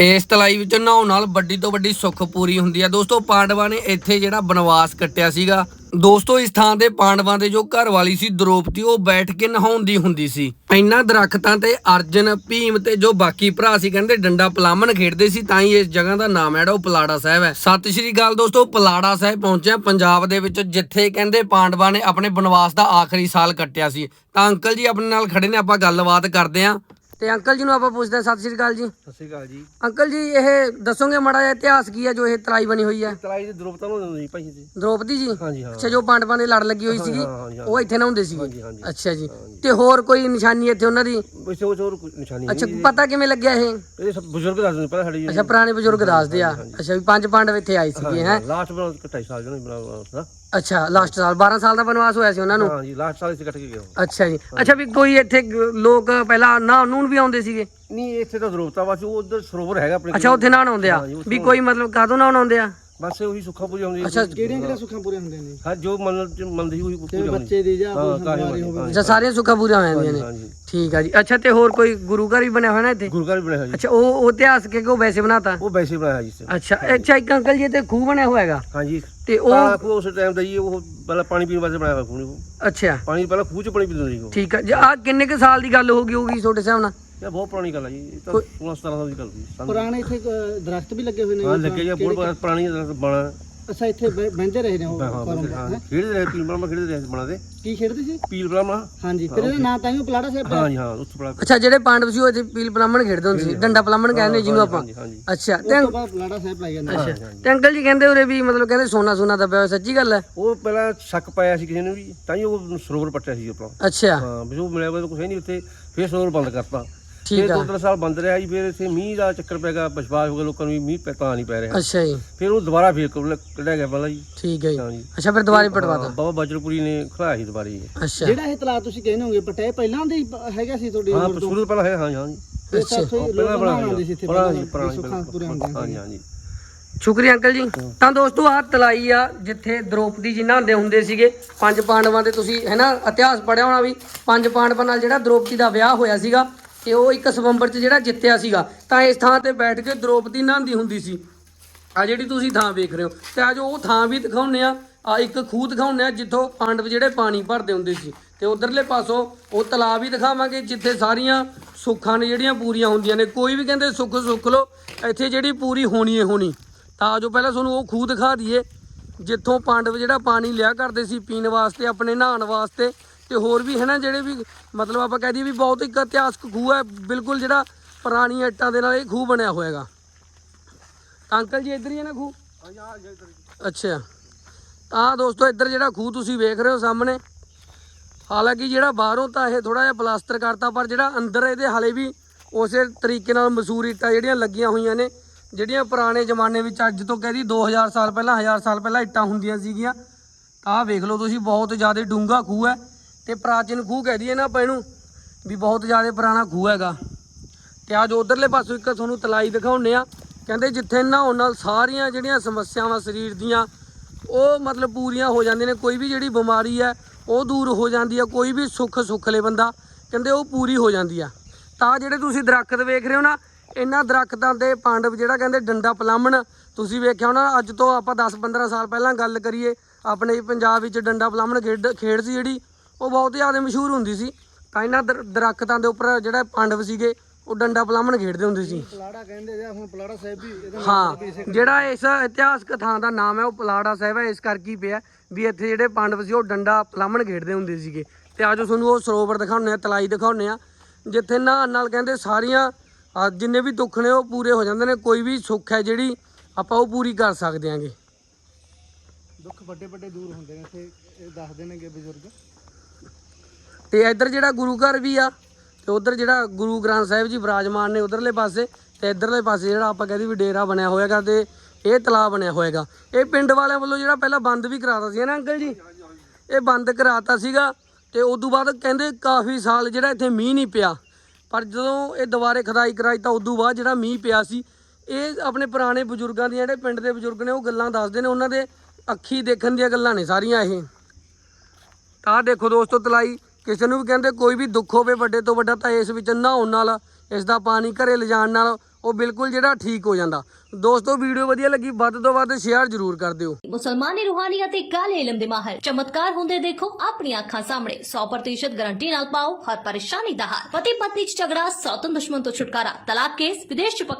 ਇਸ ਤਲਾਈ ਵਿੱਚ ਨਹਾਉਣ ਨਾਲ ਵੱਡੀ ਤੋਂ ਵੱਡੀ ਸੁੱਖ ਪੂਰੀ ਹੁੰਦੀ ਹੈ ਦੋਸਤੋ, ਪਾਂਡਵਾਂ ਨੇ ਇੱਥੇ ਜਿਹੜਾ ਬਨਵਾਸ ਕੱਟਿਆ ਸੀਗਾ। ਦੋਸਤੋ, ਇਸ ਥਾਂ ਤੇ ਪਾਂਡਵਾਂ ਦੇ ਜੋ ਘਰ ਵਾਲੀ ਸੀ, ਦ੍ਰੋਪਦੀ, ਉਹ ਬੈਠ ਕੇ ਨਹਾਉਂਦੀ ਹੁੰਦੀ ਸੀ। ਇੰਨਾ ਦਰਖਤਾਂ ਤੇ ਅਰਜਨ, ਭੀਮ ਤੇ ਜੋ ਬਾਕੀ ਭਰਾ ਸੀ, ਕਹਿੰਦੇ ਡੰਡਾ ਪਲਾਮਨ ਖੇਡਦੇ ਸੀ, ਤਾਂ ਹੀ ਇਸ ਜਗ੍ਹਾ ਦਾ ਨਾਮ ਹੈ ਜਿਹੜਾ ਉਹ ਪਲਾੜਾ ਸਾਹਿਬ ਹੈ। ਸਤਿ ਸ਼੍ਰੀ ਅਕਾਲ ਦੋਸਤੋ, ਪਲਾੜਾ ਸਾਹਿਬ ਪਹੁੰਚਿਆ ਪੰਜਾਬ ਦੇ ਵਿੱਚ, ਜਿੱਥੇ ਕਹਿੰਦੇ ਪਾਂਡਵਾਂ ਨੇ ਆਪਣੇ ਬਨਵਾਸ ਦਾ ਆਖਰੀ ਸਾਲ ਕੱਟਿਆ ਸੀ। ਤਾਂ ਅੰਕਲ ਜੀ ਆਪਣੇ ਨਾਲ ਖੜੇ ਨੇ, ਆਪਾਂ ਗੱਲਬਾਤ ਕਰਦੇ ਆਂ ਤੇ ਅੰਕਲ ਜੀ ਨੂੰ ਆਪਾਂ ਪੁੱਛਦੇ ਹਾਂ ਸਤਿ ਸ਼੍ਰੀ ਅਕਾਲ ਜੀ। ਸਤਿ ਸ਼੍ਰੀ ਅਕਾਲ ਜੀ। ਅੰਕਲ ਜੀ ਇਹ ਦੱਸੋਗੇ ਮਾੜਾ ਜਿਹਾ ਇਤਿਹਾਸ ਕੀ ਹੈ ਜੋ ਇਹ ਤਲਾਈ ਬਣੀ ਹੋਈ ਹੈ? ਤਲਾਈ ਦੀ ਦਰੁਪਤਾ ਨੂੰ ਨਹੀਂ ਭਾਈ ਜੀ। ਦ੍ਰੋਪਦੀ ਜੀ? ਹਾਂਜੀ ਹਾਂ। ਅੱਛਾ ਜੋ ਪਾਂਡਵਾਂ ਦੇ ਲੜ ਲੱਗੀ ਹੋਈ ਸੀਗੀ ਹਾਂ, ਹਾਂ, ਹਾਂ। ਉਹ ਇੱਥੇ ਨਹਾਉਂਦੇ ਹਾਂਜੀ, ਸੀਗੇ? ਹਾਂਜੀ। ਅੱਛਾ ਜੀ। ਤੇ ਹੋਰ ਕੋਈ ਨਿਸ਼ਾਨੀ ਇੱਥੇ ਉਹਨਾਂ ਦੀ? ਵੈਸੇ ਉਹ ਹੋਰ ਕੋਈ ਨਿਸ਼ਾਨੀ ਅੱਛਾ ਨਹੀਂ ਪਤਾ ਕਿਵੇਂ ਲੱਗਿਆ ਇਹ? ਇਹ ਸਭ ਬਜ਼ੁਰਗ ਦੱਸਦੇ ਨੇ ਪਹਿਲਾਂ ਸਾਡੀ ਅੱਛਾ ਪੁਰਾਣੇ ਬਜ਼ੁਰਗ ਦੱਸਦੇ ਆ। ਅੱਛਾ ਵੀ ਪੰਜ ਪਾਂਡਵ ਇੱਥੇ ਆਏ ਸੀਗੇ ਹੈ ਲਾਸਟ ਬਣਾ ਕਟਾਈ ਸਾਲ ਜਣਾ ਬਣਾ ਹਾਂ। ਅੱਛਾ ਲਾਸਟ ਸਾਲ 12 ਸਾਲ ਦਾ ਬਨਵਾਸ ਹੋਇਆ ਸੀ ਉਹਨਾਂ ਨੂੰ? ਹਾਂ ਜੀ ਲਾਸਟ ਸਾਲ ਇਸੇ ਕੱਟ ਕੇ ਗਏ ਅੱਛਾ ਜੀ। ਅੱਛਾ ਵੀ ਕੋਈ ਇੱਥੇ ਗ- ਲੋਕ ਪਹਿਲਾਂ ਨਹਾਉਣ ਨੂਣ ਵੀ ਆਉਂਦੇ ਸੀਗੇ? ਨਹੀਂ ਇੱਥੇ ਤਾਂ ਦਰੁਪਤਾ ਵਾ ਸੀ ਉਹ ਉਧਰ ਸਰੋਵਰ ਹੈਗਾ ਆਪਣੇ ਅੱਛਾ ਉੱਥੇ ਨਹਾਉਣ ਆਉਂਦੇ ਆ। ਹਾਂ ਜੀ, ਉੱਥੋਂ- ਵੀ ਕੋਈ ਮਤਲਬ ਕਾਹਤੋਂ ਨਹਾਉਣ ਆਉਂਦੇ ਆ? ਬਸ ਉਹੀ ਸੁੱਖਾ ਪੂਰੀ ਆਉਂਦੀ ਅੱਛਾ ਕਿਹੜੀਆਂ ਕਿਹੜੀਆਂ ਸੁੱਖਾਂ ਪੂਰੇ ਹੁੰਦੇ ਨੇ? ਹਾਂ ਜੋ ਮੰਨ ਸੀ ਉਹੀ ਪੂਰੀ ਜਿਵੇਂ ਆਉਂਦੀ ਬੱਚੇ ਦੀ ਜਾਂ ਹਾਂ ਕੋਈ ਕਾਹੇ ਬਿਮਾਰੀ ਹੋਵੇ। ਅੱਛਾ ਸਾਰੀਆਂ ਸੁੱਖਾਂ ਪੂਰੀਆਂ ਹੋ ਜਾਂਦੀਆਂ ਨੇ? ਜੀ ਠੀਕ ਆ ਜੀ। ਅੱਛਾ ਤੇ ਹੋਰ ਕੋਈ ਗੁਰੂ ਘਰ ਵੀ ਬਣਿਆ ਹੋਇਆ ਨਾ ਇੱਥੇ? ਗੁਰਗਾਰ ਵੀ ਬਣਿਆ ਹੋਇਆ ਜੀ। ਅੱਛਾ ਉਹ ਉਹ ਇਤਿਹਾਸ ਕਿ ਉਹ ਵੈਸੇ ਬਣਾਤਾ? ਉਹ ਵੈਸੇ ਬਣਾਇਆ ਜੀ। ਅੱਛਾ ਅੱਛਾ ਇੱਕ ਅੰਕਲ ਜੀ ਤੇ ਖੂਹ ਬਣਿਆ ਹੋਇਆ ਹੈਗਾ? ਹਾਂ ਜੀ ਤੇ ਉਹ ਉਸ ਟਾਈਮ ਦਾ ਜੀ ਉਹ ਪਹਿਲਾਂ ਪਾਣੀ ਪੀਣ ਵਾਸਤੇ ਬਣਾਇਆ ਹੋਇਆ ਖੂਹ ਅੱਛਾ। ਪਾਣੀ ਪਹਿਲਾਂ ਖੂਹ ਚ ਪਾਣੀ ਪੀਂਦੇ ਸੀ ਠੀਕ ਆ। ਜੀ ਆ ਕਿੰਨੇ ਕੁ ਸਾਲ ਦੀ ਗੱਲ ਹੋ ਗਈ ਹੋਗੀ ਤੁਹਾਡੇ ਹਿਸਾਬ ਨਾਲ? ਇਹ ਬਹੁਤ ਪੁਰਾਣੀ ਗੱਲ ਹੈ ਜੀ ਇਹ ਤਾਂ 16 17 ਸਾਲ ਦੀ ਗੱਲ ਸੀ ਸਾਨੂੰ। ਪੁਰਾਣੇ ਇੱਥੇ ਅ, ਦਰਖਤ ਵੀ ਲੱਗੇ ਹੋਏ ਨੇ ਹਾਂ ਲੱਗੇ ਜੀ ਬਹੁਤ ਪੁਰਾਣੀ ਬਣਾ ਅੱਛਾ ਇੱਥੇ ਬਹਿ- ਬਹਿੰਦੇ ਰਹੇ ਨੇ ਉਹ ਹਾਂ ਫਾਰਮ ਹਾਂ। ਹੈਂ? ਖੇਡਦੇ ਰਹੇ ਪੀਲ ਬਣਾ ਖੇਡਦੇ ਰਹੇ ਬਣਾ ਦੇ। ਕੀ ਖੇਡਦੇ ਸੀ? ਪੀਲ ਬਣਾ ਹਾਂਜੀ ਫਿਰ ਇਹਦਾ ਨਾਂ ਤਾਂ ਹੀ ਉਹ ਪਲਾੜਾ ਸਾਹਿਬ ਹਾਂ ਜੀ ਹਾਂ ਉੱਥੇ ਬੜਾ ਅੱਛਾ ਜਿਹੜੇ ਪਾਂਡਵ ਸੀ ਉਹ ਇੱਥੇ ਪੀਲ ਬ੍ਰਾਹਮਣ ਖੇਡਦੇ ਹੁੰਦੇ ਸੀ ਡੰਡਾ ਪਲਾਮਣ ਕਹਿੰਦੇ ਜਿਹਨੂੰ ਆਪਾਂ। ਹਾਂਜੀ ਹਾਂਜੀ। ਅੱਛਾ ਤੇ ਉਸ ਤੋਂ ਬਾਅਦ ਪਲਾੜਾ ਸਾਹਿਬ ਲਾਈ ਜਾਂਦੇ ਅੱਛਾ ਤੇ ਅੰਕਲ ਜੀ ਕਹਿੰਦੇ ਉਰੇ ਵੀ ਮਤਲਬ ਕਹਿੰਦੇ ਸੋਨਾ ਸੋਨਾ ਦੱਬਿਆ ਹੋਇਆ ਸੱਚੀ ਗੱਲ ਹੈ? ਉਹ ਪਹਿਲਾਂ ਸ਼ੱਕ ਪਾਇਆ ਸੀ ਕਿਸੇ ਨੇ ਵੀ ਤਾਂ ਹੀ ਉਹ ਸਰੋਵਰ ਪੱਟਿਆ ਸੀ ਆਪਣਾ। ਅੱਛਾ। ਹਾਂ ਵੀ ਉਹ ਮਿਲਿਆ ਕੁਛ ਹੈ ਨਹੀਂ ਉੱਥੇ ਫਿਰ ਸਰੋਵਰ ਬੰਦ ਕਰਤਾ। ਫਿਰ ਆ। ਦੋ ਤਿੰਨ ਸਾਲ ਬੰਦ ਰਿਹਾ ਜੀ ਫਿਰ ਇੱਥੇ ਮੀਂਹ ਦਾ ਚੱਕਰ ਪੈ ਗਿਆ ਵਿਸ਼ਵਾਸ ਹੋ ਗਿਆ ਲੋਕਾਂ ਨੂੰ ਵੀ ਮੀਂਹ ਪੈ- ਨਹੀਂ ਪੈ ਰਿਹਾ। ਅੱਛਾ ਜੀ। ਫਿਰ ਉਹ ਦੁਬਾਰਾ ਫੇਰ ਕੱਢ- ਕੱਢਿਆ ਗਿਆ ਪਹਿਲਾਂ ਜੀ। ਠੀਕ ਹੈ ਜੀ। ਹਾਂ ਜੀ। ਅੱਛਾ ਫਿਰ ਦੁਬਾਰੇ ਪਟਵਾਤਾ ਬਾਬਾ ਬਜਰਪੁਰੀ ਨੇ ਖੜਾਇਆ ਸੀ ਦੁਬਾਰੇ ਜੀ। ਅੱਛਾ। ਜਿਹੜਾ ਇਹ ਤਲਾਬ ਤੁਸੀਂ ਕਹਿੰਦੇ ਹੋਗੇ ਪਟੇ ਪਹਿਲਾਂ ਦੇ ਹੀ ਪ- ਹੈਗਾ ਸੀ ਤੁਹਾਡੀ ਹਾਂ ਤੋਂ? ਸ਼ੁਰੂ ਤੋਂ ਪਹਿਲਾਂ ਹੈ ਹਾਂ ਜੀ, ਹਾਂ ਜੀ। ਇਹ ਤਾਂ ਉੱਥੇ ਹੀ ਪਹਿਲਾਂ ਲੋਕ ਬਣਾਉਂਦੇ ਸੀ ਇੱਥੇ ਪੁਰਾਣਾ ਜੀ ਵੀ ਪੁਰਾਣਾ ਸੁੱਖਾਂ ਪੂਰੇ ਹੁੰਦੇ ਹਾਂ ਜੀ ਹਾਂ ਜੀ। ਸ਼ੁਕਰੀਆ ਅੰਕਲ ਜੀ। ਤਾਂ ਦੋਸਤੋ ਆਹ ਤਲਾਈ ਆ ਜਿੱਥੇ ਦ੍ਰੋਪਦੀ ਜੀ ਨਹਾਉਂਦੇ ਹੁੰਦੇ ਸੀਗੇ ਪੰਜ ਪਾਂਡਵਾਂ ਦੇ ਤੁਸੀਂ ਹੈ ਨਾ ਇਤਿਹਾਸ ਪੜਿਆ ਹੋਣਾ ਵੀ ਪੰਜ ਪਾਂਡਵਾਂ ਨਾਲ ਜਿਹੜਾ ਦ੍ਰੋਪਦੀ ਦਾ ਵਿਆਹ ਹੋਇਆ ਸੀਗਾ ਤੇ ਉਹ ਇੱਕ ਸਵੰਬਰ ਚ ਜਿਹੜਾ ਜਿੱਤਿਆ ਸੀਗਾ, ਤਾਂ ਇਸ ਥਾਂ ਤੇ ਬੈਠ ਕੇ ਦ੍ਰੋਪਦੀ ਨਹਾਉਂਦੀ ਹੁੰਦੀ ਸੀ। ਆ ਜਿਹੜੀ ਤੁਸੀਂ ਥਾਂ ਵੇਖ ਰਹੇ ਹੋ, ਤੇ ਆ ਜੋ ਉਹ ਥਾਂ ਵੀ ਦਿਖਾਉਂਦੇ ਆ ਆ ਇੱਕ ਖੂਹ ਦਿਖਾਉਂਦੇ ਆ, ਜਿੱਥੋਂ ਪਾਂਡਵ ਜਿਹੜੇ ਪਾਣੀ ਭਰਦੇ ਹੁੰਦੇ ਸੀ। ਤੇ ਉਧਰਲੇ ਪਾਸੋਂ ਉਹ ਤਲਾਬ ਵੀ ਦਿਖਾਵਾਂਗੇ, ਜਿੱਥੇ ਸਾਰੀਆਂ ਸੁੱਖਾਂ ਨੇ ਜਿਹੜੀਆਂ ਪੂਰੀਆਂ ਹੁੰਦੀਆਂ ਨੇ। ਕੋਈ ਵੀ ਕਹਿੰਦੇ ਸੁੱਖ ਸੁੱਖ ਲੋ ਇੱਥੇ ਜਿਹੜੀ ਪੂਰੀ ਹੋਣੀ ਹੈ ਹੋਣੀ। ਤਾਂ ਆਜੋ ਪਹਿਲਾਂ ਤੁਹਾਨੂੰ ਉਹ ਖੂਹ ਦਿਖਾ ਦਈਏ, ਜਿੱਥੋਂ ਪਾਂਡਵ ਜਿਹੜਾ ਪਾਣੀ ਲਿਆ ਕਰਦੇ ਸੀ ਪੀਣ ਵਾਸਤੇ, ਆਪਣੇ ਨਹਾਉਣ ਵਾਸਤੇ। ਤੇ ਹੋਰ ਵੀ ਹੈ ਨਾ ਜਿਹੜੇ ਵੀ ਮਤਲਬ ਆਪਾਂ ਕਹਿ ਦਈਏ ਵੀ ਬਹੁਤ ਇੱਕ ਇਤਿਹਾਸਕ ਖੂਹ ਹੈ ਬਿਲਕੁਲ ਜਿਹੜਾ ਪੁਰਾਣੀ ਇੱਟਾਂ ਦੇ ਨਾਲ ਇਹ ਖੂਹ ਬਣਿਆ ਹੋਇਆਗਾ ਤਾਂ ਅੰਕਲ ਜੀ ਇੱਧਰ ਹੀ ਹੈ ਨਾ ਖੂਹ? ਅੱਛਾ। ਤਾਂ ਦੋਸਤੋ ਇੱਧਰ ਜਿਹੜਾ ਖੂਹ ਤੁਸੀਂ ਵੇਖ ਰਹੇ ਹੋ ਸਾਹਮਣੇ ਹਾਲਾਂਕਿ ਜਿਹੜਾ ਬਾਹਰੋਂ ਤਾਂ ਇਹ ਥੋੜਾ ਜਿਹਾ ਪਲਾਸਟਰ ਕਰਤਾ ਪਰ ਜਿਹੜਾ ਅੰਦਰ ਇਹਦੇ ਹਾਲੇ ਵੀ ਉਸੇ ਤਰੀਕੇ ਨਾਲ ਮਸੂਰ ਇੱਟਾਂ ਜਿਹੜੀਆਂ ਲੱਗੀਆਂ ਹੋਈਆਂ ਨੇ ਜਿਹੜੀਆਂ ਪੁਰਾਣੇ ਜ਼ਮਾਨੇ ਵਿੱਚ ਅੱਜ ਤੋਂ ਕਹਿਦੀ 2000 ਸਾਲ ਪਹਿਲਾਂ 1000 ਸਾਲ ਪਹਿਲਾਂ ਇੱਟਾਂ ਹੁੰਦੀਆਂ ਸੀਗੀਆਂ। ਤਾਂ ਵੇਖ ਲਓ ਤੁਸੀਂ ਬਹੁਤ ਜ਼ਿਆਦਾ ਡੂੰਘਾ ਖੂਹ ਹੈ। ਤੇ ਪ੍ਰਾਚੀਨ ਖੂਹ ਕਹਿ ਦਈਏ ਨਾ ਆਪਾਂ ਇਹਨੂੰ, ਵੀ ਬਹੁਤ ਜ਼ਿਆਦਾ ਪੁਰਾਣਾ ਖੂਹ ਹੈਗਾ। ਤੇ ਅੱਜ ਉਧਰਲੇ ਪਾਸੋਂ ਇੱਕ ਤੁਹਾਨੂੰ ਤਲਾਈ ਦਿਖਾਉਂਦੇ ਆ ਕਹਿੰਦੇ ਜਿੱਥੇ ਨਹਾਉਣ ਨਾਲ ਸਾਰੀਆਂ ਜਿਹੜੀਆਂ ਸਮੱਸਿਆਵਾਂ ਸਰੀਰ ਦੀਆਂ, ਉਹ ਮਤਲਬ ਪੂਰੀਆਂ ਹੋ ਜਾਂਦੀਆਂ ਨੇ। ਕੋਈ ਵੀ ਜਿਹੜੀ ਬਿਮਾਰੀ ਹੈ, ਉਹ ਦੂਰ ਹੋ ਜਾਂਦੀ ਆ ਕੋਈ ਵੀ ਸੁੱਖ ਸੁੱਖ ਸੁੱਖਲੇ ਬੰਦਾ, ਕਹਿੰਦੇ ਉਹ ਪੂਰੀ ਹੋ ਜਾਂਦੀ ਆ। ਤਾਂ ਜਿਹੜੇ ਤੁਸੀਂ ਦਰਖਤ ਵੇਖ ਰਹੇ ਹੋ ਨਾ, ਇਹਨਾਂ ਦਰਖਤਾਂ ਦੇ ਪਾਂਡਵ ਜਿਹੜਾ ਕਹਿੰਦੇ ਡੰਡਾ ਪਲਾਮਣ, ਤੁਸੀਂ ਵੇਖਿਆ ਹੋਣਾ, ਅੱਜ ਤੋਂ ਆਪਾਂ 10-15 ਸਾਲ ਪਹਿਲਾਂ ਗੱਲ ਕਰੀਏ, ਆਪਣੇ ਪੰਜਾਬ ਵਿੱਚ ਡੰਡਾ ਪਲਾਮਣ ਖੇਡ ਖੇਡ ਸੀ ਜਿਹੜੀ ਉਹ ਬਹੁਤ ਜ਼ਿਆਦਾ ਮਸ਼ਹੂਰ ਹੁੰਦੀ ਸੀ। ਤਾਂ ਇਹਨਾਂ ਦਰ- ਦਰਖਤਾਂ ਦੇ ਉੱਪਰ ਜਿਹੜਾ ਪਾਂਡਵ ਸੀਗੇ ਉਹ ਡੰਡਾ ਪਲਾਮਣ ਖੇਡਦੇ ਹੁੰਦੇ ਸੀ। ਪਲਾੜਾ ਕਹਿੰਦੇ ਜਾਂ ਹੁਣ ਪਲਾੜਾ ਸਾਹਿਬ ਵੀ ਇਹਦਾ ਹਾਂ ਜਿਹੜਾ ਇਸ ਇਤਿਹਾਸਕ ਥਾਂ ਦਾ ਨਾਮ ਹੈ ਉਹ ਪਲਾੜਾ ਸਾਹਿਬ ਹੈ ਇਸ ਕਰਕੇ ਹੀ ਪਿਆ ਵੀ ਇੱਥੇ ਜਿਹੜੇ ਪਾਂਡਵ ਸੀ ਉਹ ਡੰਡਾ ਪਲਾਮਣ ਖੇਡਦੇ ਹੁੰਦੇ ਸੀਗੇ। ਤੇ ਆਜੋ ਤੁਹਾਨੂੰ ਉਹ ਸਰੋਵਰ ਦਿਖਾਉਂਦੇ ਆ ਤਲਾਈ ਦਿਖਾਉਂਦੇ ਆ। ਜਿੱਥੇ ਨਹਾਉਣ ਨਾਲ ਕਹਿੰਦੇ ਸਾਰੀਆਂ ਜਿੰਨੇ ਵੀ ਦੁੱਖ ਨੇ ਉਹ ਪੂਰੇ ਹੋ ਜਾਂਦੇ ਨੇ। ਕੋਈ ਵੀ ਸੁੱਖ ਹੈ ਜਿਹੜੀ ਆਪਾਂ ਉਹ ਪੂਰੀ ਕਰ ਸਕਦੇ ਆਂਗੇ। ਦੁੱਖ ਵੱਡੇ ਵੱਡੇ ਦੂਰ ਹੁੰਦੇ ਨੇ ਇੱਥੇ ਇਹ ਦੱਸਦੇ ਨੇਗੇ ਬਜ਼ੁਰਗ। ਤੇ ਇੱਧਰ ਜਿਹੜਾ ਗੁਰੂ ਘਰ ਵੀ ਆ, ਤੇ ਉਧਰ ਜਿਹੜਾ ਗੁਰੂ ਗ੍ਰੰਥ ਸਾਹਿਬ ਜੀ ਵਿਰਾਜਮਾਨ ਨੇ ਉਧਰਲੇ ਪਾਸੇ, ਤੇ ਇਧਰਲੇ ਪਾਸੇ ਜਿਹੜਾ ਆਪਾਂ ਕਹਿੰਦੇ ਵੀ ਡੇਰਾ ਬਣਿਆ ਹੋਇਆਗਾ ਤੇ ਇਹ ਤਲਾਬ ਬਣਿਆ ਹੋਏਗਾ ਇਹ ਪਿੰਡ ਵਾਲਿਆਂ ਵੱਲੋਂ ਜਿਹੜਾ ਪਹਿਲਾਂ ਬੰਦ ਵੀ ਕਰਾਤਾ ਸੀ ਨਾ ਅੰਕਲ ਜੀ? ਇਹ ਬੰਦ ਕਰਾਤਾ ਸੀਗਾ, ਤੇ ਉਸ ਤੋਂ ਬਾਅਦ ਕਹਿੰਦੇ ਕਾਫੀ ਸਾਲ ਜਿਹੜਾ ਇੱਥੇ ਮੀਂਹ ਨਹੀਂ ਪਿਆ। ਪਰ ਜਦੋਂ ਇਹ ਦੁਬਾਰੇ ਖਦਾਈ ਕਰਾਈ ਤਾਂ ਉਸ ਤੋਂ ਬਾਅਦ ਜਿਹੜਾ ਮੀਂਹ ਪਿਆ ਸੀ, ਇਹ ਆਪਣੇ ਪੁਰਾਣੇ ਬਜ਼ੁਰਗਾਂ ਦੀਆਂ ਜਿਹੜੇ ਪਿੰਡ ਦੇ ਬਜ਼ੁਰਗ ਨੇ ਉਹ ਗੱਲਾਂ ਦੱਸਦੇ ਨੇ, ਉਹਨਾਂ ਦੇ ਅੱਖੀ ਦੇਖਣ ਦੀਆਂ ਗੱਲਾਂ ਨੇ ਸਾਰੀਆਂ ਇਹ। ਤਾਂ ਦੇਖੋ ਦੋਸਤੋ ਤਲਾਈ ਕਿਸੇ ਨੂੰ ਵੀ ਕਹਿੰਦੇ ਕੋਈ ਵੀ ਦੁੱਖ ਹੋਵੇ ਵੱਡੇ ਤੋਂ ਵੱਡਾ ਤਾਂ ਇਸ ਵਿੱਚ ਨਹਾਉਣ ਨਾਲ, ਇਸ ਦਾ ਪਾਣੀ ਘਰੇ ਲਿਜਾਣ ਨਾਲ ਉਹ ਬਿਲਕੁਲ ਜਿਹੜਾ ਠੀਕ ਹੋ ਜਾਂਦਾ। ਦੋਸਤੋ, ਵੀਡੀਓ ਵਧੀਆ ਲੱਗੀ, ਵੱਧ ਤੋਂ ਵੱਧ ਸ਼ੇਅਰ ਜ਼ਰੂਰ ਕਰ ਦਿਓ। ਮੁਸਲਮਾਨੀ ਰੂਹਾਨੀਅਤ ਤੇ ਕਾਲੇ ਇਲਮ ਦੇ ਮਾਹਰ। ਚਮਤਕਾਰ ਹੁੰਦੇ ਦੇਖੋ ਆਪਣੀ ਅੱਖਾਂ ਸਾਹਮਣੇ। 100% ਗਾਰੰਟੀ ਨਾਲ ਪਾਓ ਹਰ ਪਰੇਸ਼ਾਨੀ ਦਾ ਹੱਲ ਪਤੀ ਪਤਨੀ ਚ ਝਗੜਾ ਸੌਤਨ ਦੁਸ਼ਮਣ ਤੋਂ ਛੁਟਕਾਰਾ। ਤਲਾਕ ਕੇਸ, ਵਿਦੇਸ਼ ਚ ਪੱਕਾ